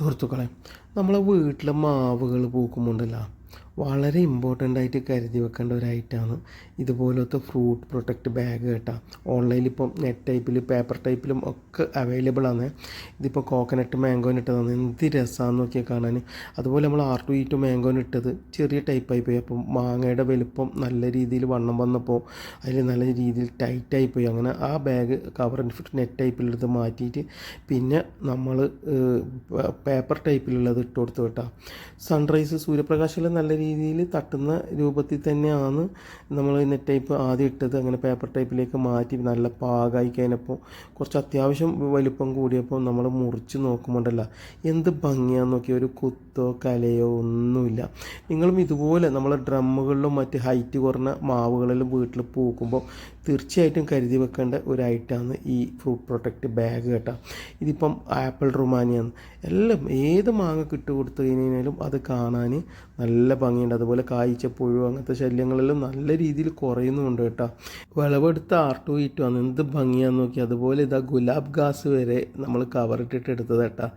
സുഹൃത്തുക്കളെ നമ്മളെ വീട്ടിലെ മാവുകൾ പൂക്കുമ്പോണ്ടല്ലോ വളരെ ഇമ്പോർട്ടന്റ് ആയിട്ട് കരുതി വെക്കേണ്ട ഒരു ഐറ്റമാണ് ഇതുപോലത്തെ ഫ്രൂട്ട് പ്രൊട്ടക്റ്റ് ബാഗ് കേട്ടോ. ഓൺലൈനിൽ ഇപ്പം നെറ്റ് ടൈപ്പിൽ പേപ്പർ ടൈപ്പിലും ഒക്കെ അവൈലബിൾ ആണ്. ഇതിപ്പോൾ കോക്കനട്ട് മാംഗോന് ഇട്ടതാണ്. എന്ത് രസമാണെന്ന് നോക്കിയാൽ കാണാൻ. അതുപോലെ നമ്മൾ ആർ ടു ഇ ടു മാംഗോന് ഇട്ടത് ചെറിയ ടൈപ്പായി പോയി. അപ്പം മാങ്ങയുടെ വലുപ്പം നല്ല രീതിയിൽ വണ്ണം വന്നപ്പോൾ അതിൽ നല്ല രീതിയിൽ ടൈറ്റായി പോയി. അങ്ങനെ ആ ബാഗ് കവർ നെറ്റ് ടൈപ്പിലെടുത്ത് മാറ്റിയിട്ട് പിന്നെ നമ്മൾ പേപ്പർ ടൈപ്പിലുള്ളത് ഇട്ട് കൊടുത്തു കേട്ടോ. സൺറൈസ് സൂര്യപ്രകാശമെല്ലാം നല്ല രീതിയിൽ തട്ടുന്ന രൂപത്തിൽ തന്നെയാണ് നമ്മൾ നെറ്റ് ടൈപ്പ് ആദ്യം ഇട്ടത്. അങ്ങനെ പേപ്പർ ടൈപ്പിലേക്ക് മാറ്റി നല്ല പാകമായി കഴിഞ്ഞപ്പോൾ കുറച്ച് അത്യാവശ്യം വലുപ്പം കൂടിയപ്പോൾ നമ്മൾ മുറിച്ച് നോക്കുമ്പോണ്ടല്ല എന്ത് ഭംഗിയാന്ന് നോക്കിയ ഒരു കുത്തോ കലയോ ഒന്നുമില്ല. നിങ്ങളും ഇതുപോലെ നമ്മൾ ഡ്രമ്മുകളിലും മറ്റ് ഹൈറ്റ് കുറഞ്ഞ മാവുകളിലും വീട്ടിൽ പൂക്കുമ്പോൾ തീർച്ചയായിട്ടും കരുതി വെക്കേണ്ട ഒരു ഐറ്റമാണ് ഈ ഫ്രൂട്ട് പ്രൊട്ടക്റ്റ് ബാഗ് കേട്ടോ. ഇതിപ്പം ആപ്പിൾ റുമാനിയാണ്. എല്ലാം ഏത് മാങ്ങ കിട്ടുകൊടുത്തു കഴിഞ്ഞാലും അത് കാണാൻ നല്ല ഭംഗിയുണ്ട് അതുപോലെ കായ്ച്ചപ്പുഴു അങ്ങനത്തെ ശല്യങ്ങളെല്ലാം നല്ല രീതിയിൽ കുറയുന്നുണ്ട് കേട്ടോ. വിളവെടുത്ത ആർട്ടു അന്ന് എന്ത് ഭംഗിയാന്ന് നോക്കി അതുപോലെ ഇതാ ഗുലാബ് ഗാസ് വരെ നമ്മൾ കവറിട്ടിട്ട് എടുത്തത് കേട്ടോ.